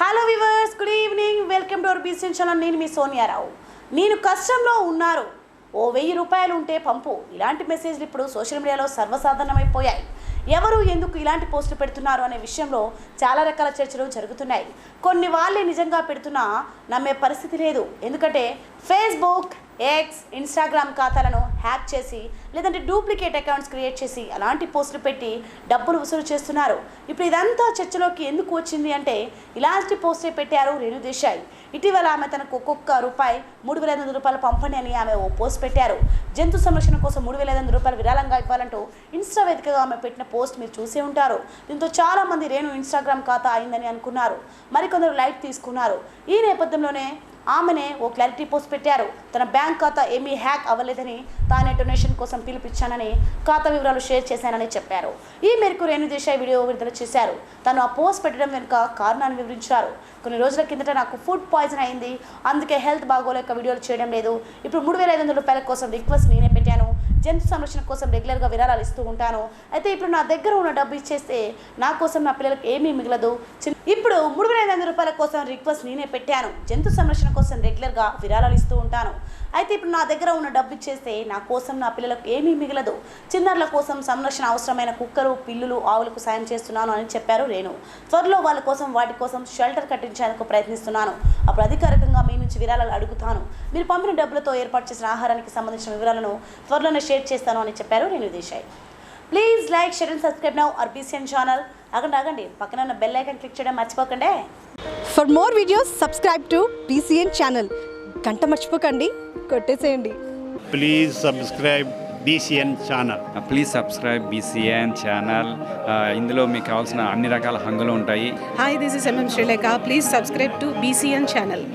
Hello viewers good evening to our business channel నేను మీ సోనియారావు నేను కష్టంలో ఉన్నారు. ఓ వెయ్యి రూపాయలు ఉంటే పంపు. ఇలాంటి మెసేజ్లు ఇప్పుడు సోషల్ మీడియాలో సర్వసాధారణమైపోయాయి. ఎవరు ఎందుకు ఇలాంటి పోస్టులు పెడుతున్నారు అనే విషయంలో చాలా రకాల చర్చలు జరుగుతున్నాయి. కొన్ని వాళ్ళే నిజంగా పెడుతున్నా నమ్మే పరిస్థితి లేదు. ఎందుకంటే ఫేస్బుక్ ఎక్స్ ఇన్స్టాగ్రామ్ ఖాతాలను హ్యాక్ చేసి లేదంటే డూప్లికేట్ అకౌంట్స్ క్రియేట్ చేసి అలాంటి పోస్టులు పెట్టి డబ్బులు వసూలు చేస్తున్నారు. ఇప్పుడు ఇదంతా చర్చలోకి ఎందుకు వచ్చింది అంటే ఇలాంటి పోస్టే పెట్టారు రేణు దేశాయ్. ఇటీవల ఆమె తనకు ఒక్కొక్క రూపాయి మూడు వేల ఐదు వందల రూపాయలు పంపండి అని ఆమె ఓ పోస్ట్ పెట్టారు. జంతు సంరక్షణ కోసం మూడు వేల ఐదు వందల రూపాయలు విరాళంగా ఇవ్వాలంటూ ఇన్స్టా వేదికగా ఆమె పెట్టిన పోస్ట్ మీరు చూసే ఉంటారు. దీంతో చాలామంది రేణు ఇన్స్టాగ్రామ్ ఖాతా అయిందని అనుకున్నారు. మరికొందరు లైట్ తీసుకున్నారు. ఈ నేపథ్యంలోనే ఆమెనే ఓ క్లారిటీ పోస్ట్ పెట్టారు. తన బ్యాంక్ ఖాతా ఏమీ హ్యాక్ అవ్వలేదని తానే డొనేషన్ కోసం పిలిపించానని ఖాతా వివరాలు షేర్ చేశానని చెప్పారు. ఈ మేరకు రేణు దేశాయ్ వీడియో విడుదల చేశారు. తను ఆ పోస్ట్ పెట్టడం వెనుక కారణాన్ని వివరించారు. కొన్ని రోజుల కిందట నాకు ఫుడ్ పాయిజన్ అయింది. అందుకే హెల్త్ బాగోలేక వీడియోలు చేయడం లేదు. ఇప్పుడు మూడు వేల ఐదు వందల రూపాయల కోసం రిక్వెస్ట్ నేనే జంతు సంరక్షణ కోసం రెగ్యులర్గా విరాళాలు ఇస్తూ ఉంటాను. అయితే ఇప్పుడు నా దగ్గర ఉన్న డబ్బు ఇచ్చేస్తే నా కోసం నా పిల్లలకు ఏమీ మిగలదు. ఇప్పుడు మూడు వేల ఐదు వందల రూపాయల కోసం రిక్వెస్ట్ నేనే పెట్టాను. జంతు సంరక్షణ కోసం రెగ్యులర్గా విరాళాలు ఇస్తూ ఉంటాను. అయితే ఇప్పుడు నా దగ్గర ఉన్న డబ్బు ఇచ్చేస్తే నా కోసం నా పిల్లలకు ఏమీ మిగలదు. చిన్నారుల కోసం సంరక్షణ అవసరమైన కుక్కలు పిల్లులు ఆవులకు సాయం చేస్తున్నాను అని చెప్పారు రేణు. త్వరలో వాళ్ళ కోసం వాటి కోసం షెల్టర్ కట్టించేందుకు ప్రయత్నిస్తున్నాను. అప్పుడు అధికారికంగా మీ నుంచి విరాళాలు అడుగుతాను. మీరు పంపిన డబ్బులతో ఏర్పాటు చేసిన ఆహారానికి సంబంధించిన వివరాలను త్వరలోనే షేర్ చేస్తాను అని చెప్పారు Renu Desai. Please like share and subscribe now RBCN channel. ఆగండి ఆగండి. పక్కన ఉన్న బెల్ ఐకాన్ క్లిక్ చేయడం మర్చిపోకండి. For more videos subscribe to BCN channel గంట మర్చిపోకండి కొట్టేసేయండి. Please subscribe BCN channel please subscribe BCN channel ఇందులో మీకు కావాల్సిన అన్ని రకాల హంగులు ఉంటాయి. This is MM Sri Lanka. Please subscribe to BCN channel.